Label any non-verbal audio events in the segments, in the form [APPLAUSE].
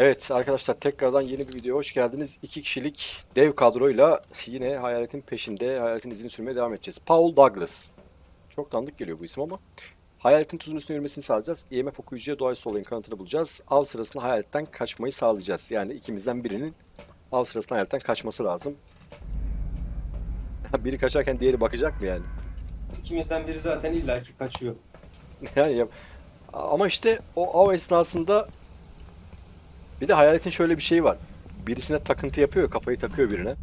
Evet arkadaşlar tekrardan yeni bir videoya hoş geldiniz. İki kişilik dev kadroyla yine hayaletin peşinde, hayaletin izini sürmeye devam edeceğiz. Paul Douglas. Çok tanıdık geliyor bu isim ama. Hayaletin tuzun üstüne yürümesini sağlayacağız. IMF okuyucuya doğaüstü olayın kanıtını bulacağız. Av sırasında hayaletten kaçmayı sağlayacağız. Yani ikimizden birinin av sırasında hayaletten kaçması lazım. [LAUGHS] Biri kaçarken diğeri bakacak mı yani? İkimizden biri zaten illaki kaçıyor. [LAUGHS] Yani ama işte o av esnasında bir de hayaletin şöyle bir şeyi var. Birisine takıntı yapıyor, kafayı takıyor birine.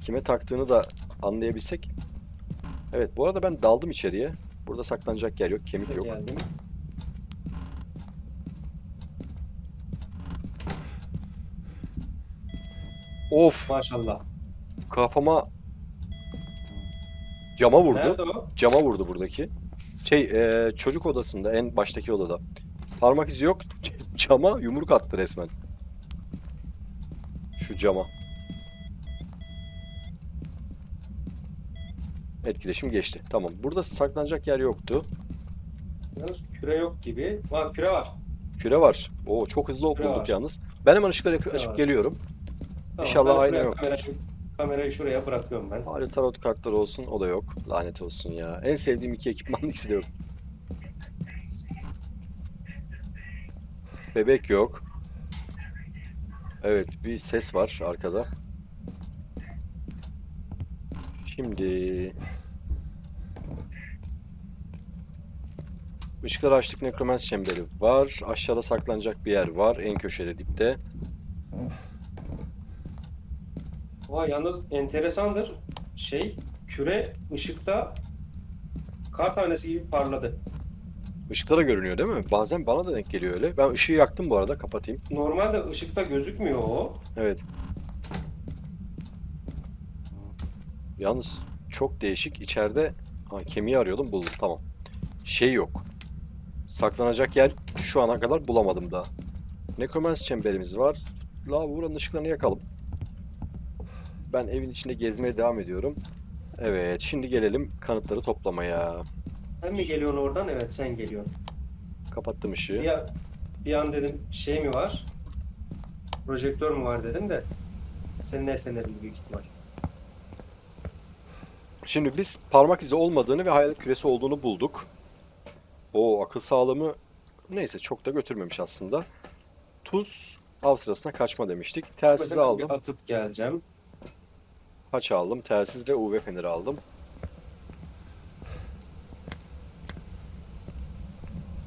Kime taktığını da anlayabilsek. Evet, bu arada ben daldım içeriye. Burada saklanacak yer yok, kemik yok. Geldim. Of, Maşallah. kafama cama vurdu. Nerede o? Cama vurdu buradaki. Şey, eee, çocuk odasında, en baştaki odada. Parmak izi yok. Cama yumruk attı resmen. Şu cama. Etkileşim geçti. Tamam. Burada saklanacak yer yoktu. Yalnız küre yok gibi. Var küre var. Küre var. Oo çok hızlı bulduk var. yalnız. Ben hemen ışıkları Küre açıp var. geliyorum. Tamam, İnşallah şuraya yoktur. Kamerayı, kamerayı şuraya bırakıyorum ben. Bari tarot kartları olsun. O da yok. Lanet olsun ya. En sevdiğim iki ekipman [LAUGHS] ikisi de yok. Bebek yok. Evet bir ses var arkada. Şimdi... Işıkları açtık nekromans çemberi var. Aşağıda saklanacak bir yer var. En köşede dipte. Aa, yalnız enteresandır. Şey küre ışıkta kar tanesi gibi parladı. Işıklara görünüyor değil mi? Bazen bana da denk geliyor öyle. Ben ışığı yaktım bu arada. Kapatayım. Normalde ışıkta gözükmüyor o. Evet. Yalnız çok değişik. İçeride ha, kemiği arıyordum buldum. Tamam. Şey yok. Saklanacak yer şu ana kadar bulamadım daha. Necromancy çemberimiz var. La buranın ışıklarını yakalım. Ben evin içinde gezmeye devam ediyorum. Evet, şimdi gelelim kanıtları toplamaya. Sen mi geliyorsun oradan? Evet sen geliyorsun. Kapattım ışığı. Bir, an- bir an dedim şey mi var? Projektör mü var dedim de. Senin el fenerin büyük ihtimal. Şimdi biz parmak izi olmadığını ve hayalet küresi olduğunu bulduk. O akıl sağlığımı neyse çok da götürmemiş aslında. Tuz av sırasında kaçma demiştik. Telsizi aldım. atıp geleceğim. Haç aldım. Telsiz ve UV feneri aldım.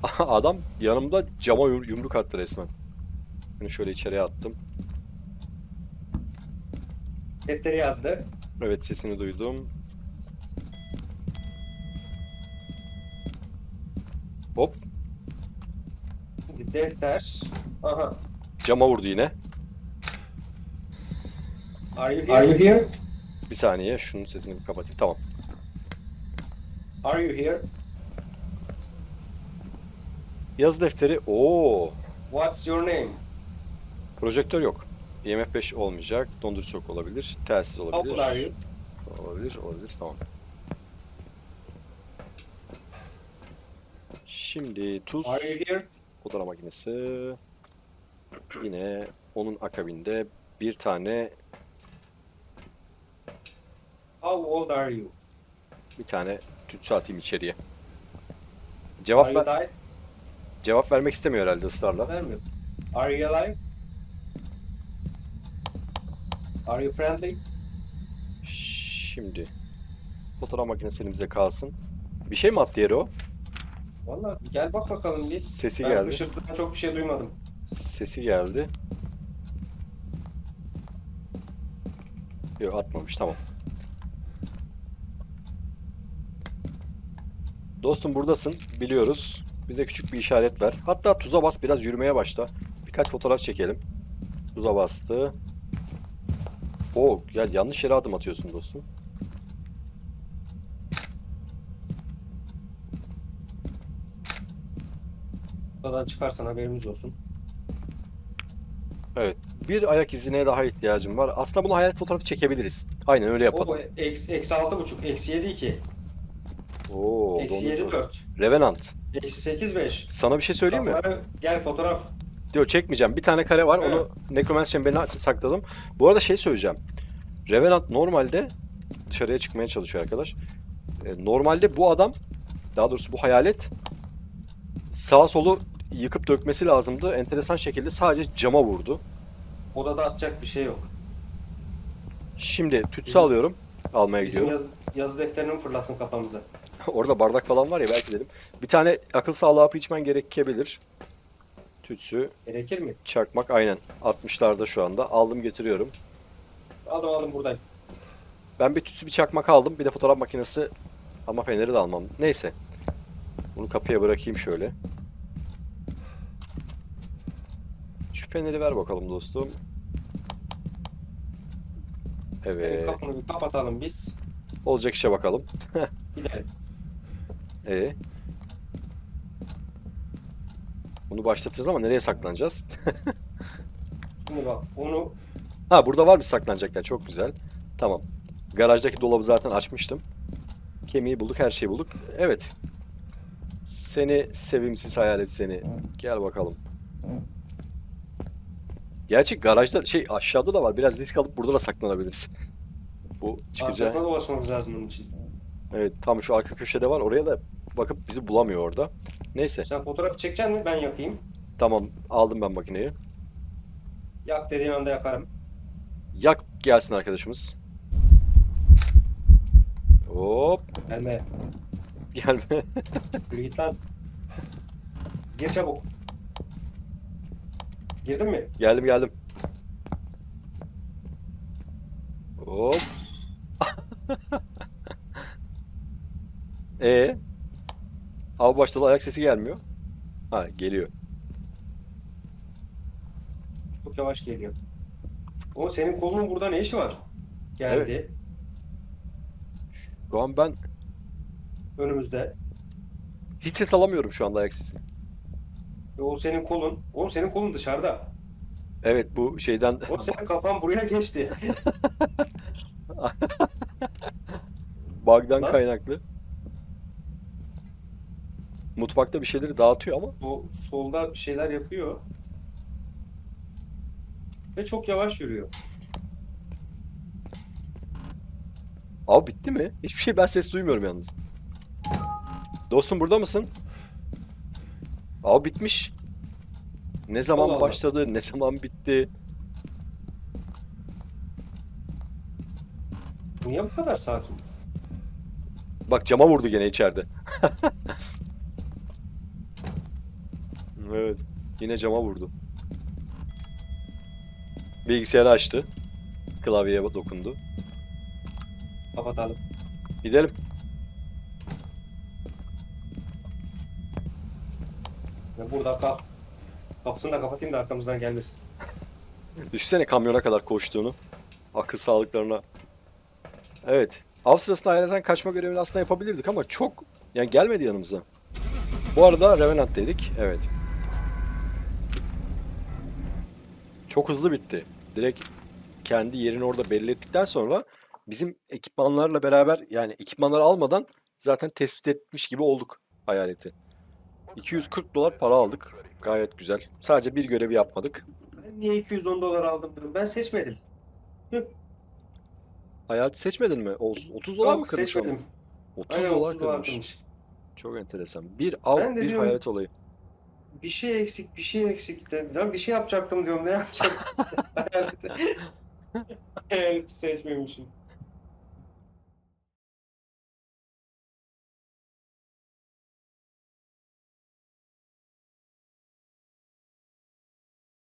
[LAUGHS] Adam yanımda cama yum- yumruk attı resmen. Bunu şöyle içeriye attım. Defteri yazdı. Evet sesini duydum. Hop Şimdi defter. Aha. cama vurdu yine. Are you here? Are you here? Bir saniye şunun sesini bir kapatayım. Tamam. Are you here? Yazı defteri. Oo. What's your name? Projektör yok. IMF 5 olmayacak. Dondurucu yok olabilir. Telsiz How olabilir. old are you? Olabilir, olabilir. Tamam. Şimdi tuz, Are you here? fotoğraf makinesi. Yine onun akabinde bir tane How old are you? bir tane tütsü atayım içeriye. Cevap ver? Cevap vermek istemiyor herhalde ısrarla. Vermiyor. Are you alive? Are you friendly? Şimdi fotoğraf makinesi elimizde kalsın. Bir şey mi attı yere o? Valla gel bak bakalım bir. Sesi ben geldi. fışırtıdan çok bir şey duymadım. Sesi geldi. Yok atmamış tamam. Dostum buradasın biliyoruz. Bize küçük bir işaret ver. Hatta tuza bas biraz yürümeye başla. Birkaç fotoğraf çekelim. Tuza bastı. Oo ya yanlış yere adım atıyorsun dostum. Buradan çıkarsan haberimiz olsun. Evet. Bir ayak izine daha ihtiyacım var. Aslında bunu hayalet fotoğrafı çekebiliriz. Aynen öyle yapalım. O eksi, eksi altı buçuk, eksi yedi iki, Oo, eksi yedi dört, Revenant. Eksi sekiz beş. Sana bir şey söyleyeyim mi? Gel fotoğraf. Diyor çekmeyeceğim. Bir tane kare var. Onu Necromancer çemberine sakladım. Bu arada şey söyleyeceğim. Revenant normalde dışarıya çıkmaya çalışıyor arkadaş. E, normalde bu adam daha doğrusu bu hayalet sağa solu yıkıp dökmesi lazımdı. Enteresan şekilde sadece cama vurdu. Odada atacak bir şey yok. Şimdi tütsü Bizim- alıyorum. Almaya Bizim gidiyorum. yazı, yazı defterini mi fırlatsın kafamıza? [LAUGHS] Orada bardak falan var ya belki dedim. Bir tane akıl sağlığı hapı içmen gerekebilir. Tütsü, Gerekir mi? çakmak aynen. 60'larda şu anda. Aldım getiriyorum. Aldım aldım buradayım. Ben bir tütsü bir çakmak aldım. Bir de fotoğraf makinesi ama feneri de almam. Neyse. Bunu kapıya bırakayım şöyle. Şu feneri ver bakalım dostum. Evet. kapını bir kapatalım biz. Olacak işe bakalım. [LAUGHS] Gidelim. Ee. Bunu başlatacağız ama nereye saklanacağız? [LAUGHS] Şimdi bak onu Ha burada var bir saklanacak yer. Çok güzel. Tamam. Garajdaki dolabı zaten açmıştım. Kemiği bulduk, her şeyi bulduk. Evet. Seni sevimsiz hayalet seni. Gel bakalım. Gerçi garajda şey aşağıda da var. Biraz risk alıp burada da saklanabiliriz. Bu çıkacağı. arkasına dolaşmamız lazım bunun için. Evet tam şu arka köşede var. Oraya da bakıp bizi bulamıyor orada. Neyse. Sen fotoğraf çekecek misin? Ben yakayım. Tamam aldım ben makineyi. Yak dediğin anda yakarım. Yak gelsin arkadaşımız. Hop Gelme. gelme. [LAUGHS] Yürü git lan. Gir çabuk. Girdin mi? Geldim geldim. Hop. E Abi başta da ayak sesi gelmiyor. Ha geliyor. Çok yavaş geliyor. O senin kolunun burada ne işi var? Geldi. Şu an ben Önümüzde. hiç ses alamıyorum şu anda ayak sesi. E, O senin kolun. Oğlum senin kolun dışarıda. Evet bu şeyden O senin kafan buraya geçti. [LAUGHS] bug'dan kaynaklı. Mutfakta bir şeyleri dağıtıyor ama Bu solda bir şeyler yapıyor. Ve çok yavaş yürüyor. Abi bitti mi? Hiçbir şey ben ses duymuyorum yalnız. Dostum burada mısın? Abi bitmiş. Ne zaman Allah Allah. başladı, ne zaman bitti? Niye bu kadar sakin? Bak cama vurdu gene içeride. [LAUGHS] Evet. Yine cama vurdu. Bilgisayarı açtı. Klavyeye dokundu. Kapatalım. Gidelim. Ve burada kal. Kapısını da kapatayım da arkamızdan gelmesin. Düşünsene kamyona kadar koştuğunu. Akıl sağlıklarına. Evet. Av sırasında hayaletten kaçma görevini aslında yapabilirdik ama çok yani gelmedi yanımıza. Bu arada Revenant dedik. Evet. Çok hızlı bitti. Direkt kendi yerini orada belli ettikten sonra bizim ekipmanlarla beraber yani ekipmanları almadan zaten tespit etmiş gibi olduk hayaleti. 240 dolar para aldık. Gayet güzel. Sadece bir görevi yapmadık. Niye 210 dolar aldım? Ben seçmedim. Hayaleti seçmedin mi? O- 30 dolar mı kırmış seçmedim. 30 Aynen dolar 30 dolar kırmış. Çok enteresan. Bir av, bir diyorum- hayalet olayı. Bir şey eksik, bir şey eksik de. Lan bir şey yapacaktım diyorum. Ne yapacaktım? [LAUGHS] [LAUGHS] Hayaleti seçmemişim.